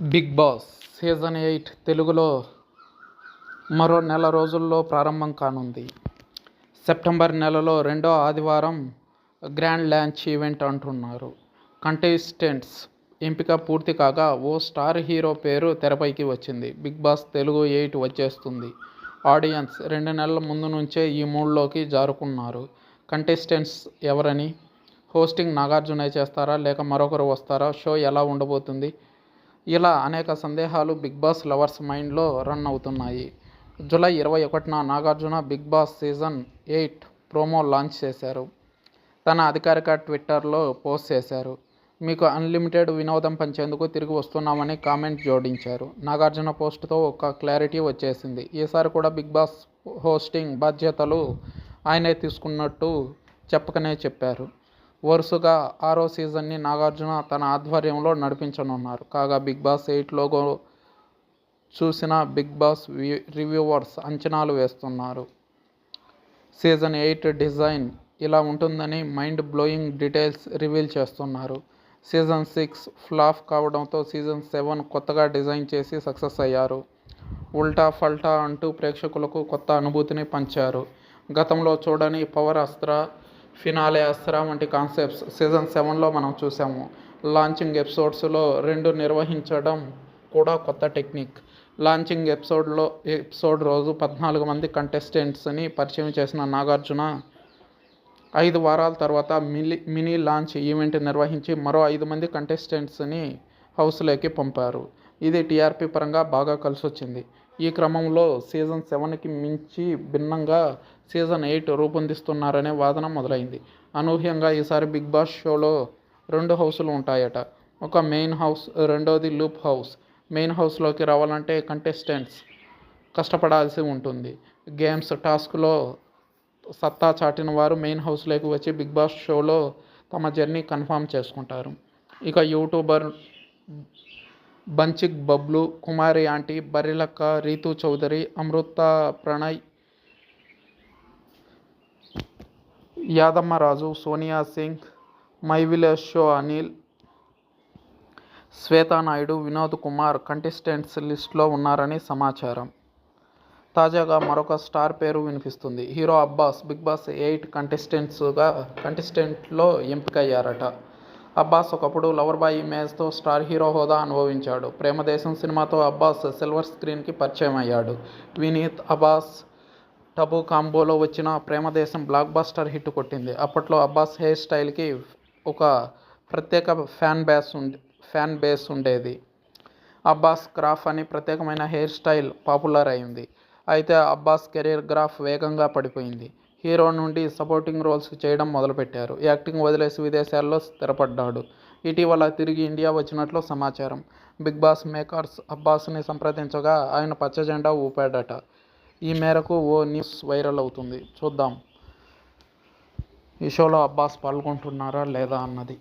Big boss season eight తెలుగులో మరో నెల రోజుల్లో ప్రారంభం కానుంది. సెప్టెంబర్ నెలలో రెండో ఆదివారం గ్రాండ్ లాంచ్ ఈవెంట్ అంటున్నారు. కంటెస్టెంట్స్ ఎంపిక పూర్తి కాగా ఓ స్టార్ హీరో పేరు తెరపైకి వచ్చింది. బిగ్ బాస్ తెలుగు ఎయిట్ వచ్చేస్తుంది. ఆడియన్స్ రెండు నెలల ముందు నుంచే ఈ మూడ్లోకి జారుకున్నారు. కంటెస్టెంట్స్ ఎవరని? హోస్టింగ్ నాగార్జునే చేస్తారా? లేక మరొకరు వస్తారా? షో ఎలా ఉండబోతుంది? ఇలా అనేక సందేహాలు బిగ్ బాస్ లవర్స్ మైండ్లో రన్ అవుతున్నాయి. జూలై ఇరవై ఒకటిన Nagarjuna big boss season eight promo launch చేశారు. తన అధికారిక ట్విట్టర్లో పోస్ట్ చేశారు. మీకు అన్లిమిటెడ్ వినోదం పంచేందుకు తిరిగి వస్తున్నామని కామెంట్ జోడించారు. నాగార్జున పోస్ట్తో ఒక క్లారిటీ వచ్చేసింది. ఈసారి కూడా బిగ్ బాస్ హోస్టింగ్ బాధ్యతలు ఆయనే తీసుకున్నట్టు చెప్పకనే చెప్పారు. వరుసగా ఆరో సీజన్ని నాగార్జున తన ఆధ్వర్యంలో నడిపించనున్నారు. కాగా బిగ్ బాస్ ఎయిట్ లోగో చూసిన బిగ్ బాస్ రివ్యూవర్స్ అంచనాలు వేస్తున్నారు. సీజన్ ఎయిట్ డిజైన్ ఇలా ఉంటుందని మైండ్ బ్లోయింగ్ డీటెయిల్స్ రివీల్ చేస్తున్నారు. సీజన్ సిక్స్ ఫ్లాప్ కావడంతో సీజన్ సెవెన్ కొత్తగా డిజైన్ చేసి సక్సెస్ అయ్యారు. ఉల్టా ఫల్టా అంటూ ప్రేక్షకులకు కొత్త అనుభూతిని పంచారు. గతంలో చూడని పవర్ అస్త్ర ఫినాలే అస్త్ర వంటి కాన్సెప్ట్స్ సీజన్ సెవెన్లో మనం చూసాము. లాంచింగ్ ఎపిసోడ్స్లో రెండు నిర్వహించడం కూడా కొత్త టెక్నిక్. లాంచింగ్ ఎపిసోడ్లో ఎపిసోడ్ రోజు పద్నాలుగు మంది కంటెస్టెంట్స్ని పరిచయం చేసిన నాగార్జున ఐదు వారాల తర్వాత మిలి మినీ లాంచ్ ఈవెంట్ నిర్వహించి మరో ఐదు మంది కంటెస్టెంట్స్ని హౌస్లోకి పంపారు. ఇది టీఆర్పీ పరంగా బాగా కలిసొచ్చింది. ఈ క్రమంలో సీజన్ సెవెన్కి మించి భిన్నంగా సీజన్ ఎయిట్ రూపొందిస్తున్నారనే వాదన మొదలైంది. అనూహ్యంగా ఈసారి బిగ్ బాస్ షోలో రెండు హౌసులు ఉంటాయట. ఒక మెయిన్ హౌస్ రెండోది లూప్ హౌస్. మెయిన్ హౌస్లోకి రావాలంటే కంటెస్టెంట్స్ కష్టపడాల్సి ఉంటుంది. గేమ్స్ టాస్క్లో సత్తా చాటిన వారు మెయిన్ హౌస్లోకి వచ్చి బిగ్ బాస్ షోలో తమ జర్నీ కన్ఫర్మ్ చేసుకుంటారు. ఇక YouTuber Bunchik Bablu Kumari aunty Barrelakka Rithu Chowdary Amrutha Pranay Yadammaraju Sonia Singh my village show Anil Swetha Naidu Vinod Kumar contestants లిస్ట్లో ఉన్నారని సమాచారం. తాజాగా మరొక స్టార్ పేరు వినిపిస్తుంది. Hero Abbas Bigg Boss eight కంటెస్టెంట్స్గా కంటెస్టెంట్లో ఎంపికయ్యారట. అబ్బాస్ ఒకప్పుడు లవర్ బాయ్ ఇమేజ్తో స్టార్ హీరో హోదా అనుభవించాడు. ప్రేమదేశం సినిమాతో అబ్బాస్ సిల్వర్ స్క్రీన్కి పరిచయం అయ్యాడు. వినీత్ అబ్బాస్ టబు కాంబోలో వచ్చిన ప్రేమదేశం బ్లాక్ బాస్టర్ హిట్ కొట్టింది. అప్పట్లో అబ్బాస్ హెయిర్ స్టైల్కి ఒక ప్రత్యేక ఫ్యాన్ బేస్ ఉండే ఫ్యాన్ బేస్ ఉండేది. అబ్బాస్ గ్రాఫ్ అని ప్రత్యేకమైన హెయిర్ స్టైల్ పాపులర్ అయింది. అయితే అబ్బాస్ కెరీర్ గ్రాఫ్ వేగంగా పడిపోయింది. హీరో నుండి సపోర్టింగ్ రోల్స్ చేయడం మొదలుపెట్టారు. యాక్టింగ్ వదిలేసి విదేశాల్లో స్థిరపడ్డాడు. ఇటీవల తిరిగి ఇండియా వచ్చినట్లు సమాచారం. బిగ్ బాస్ మేకర్స్ అబ్బాస్ని సంప్రదించగా ఆయన పచ్చ జెండా ఊపాడట. ఈ మేరకు ఓ న్యూస్ వైరల్ అవుతుంది. చూద్దాం. ఈ షోలో అబ్బాస్ పాల్గొంటున్నారా లేదా అన్నది.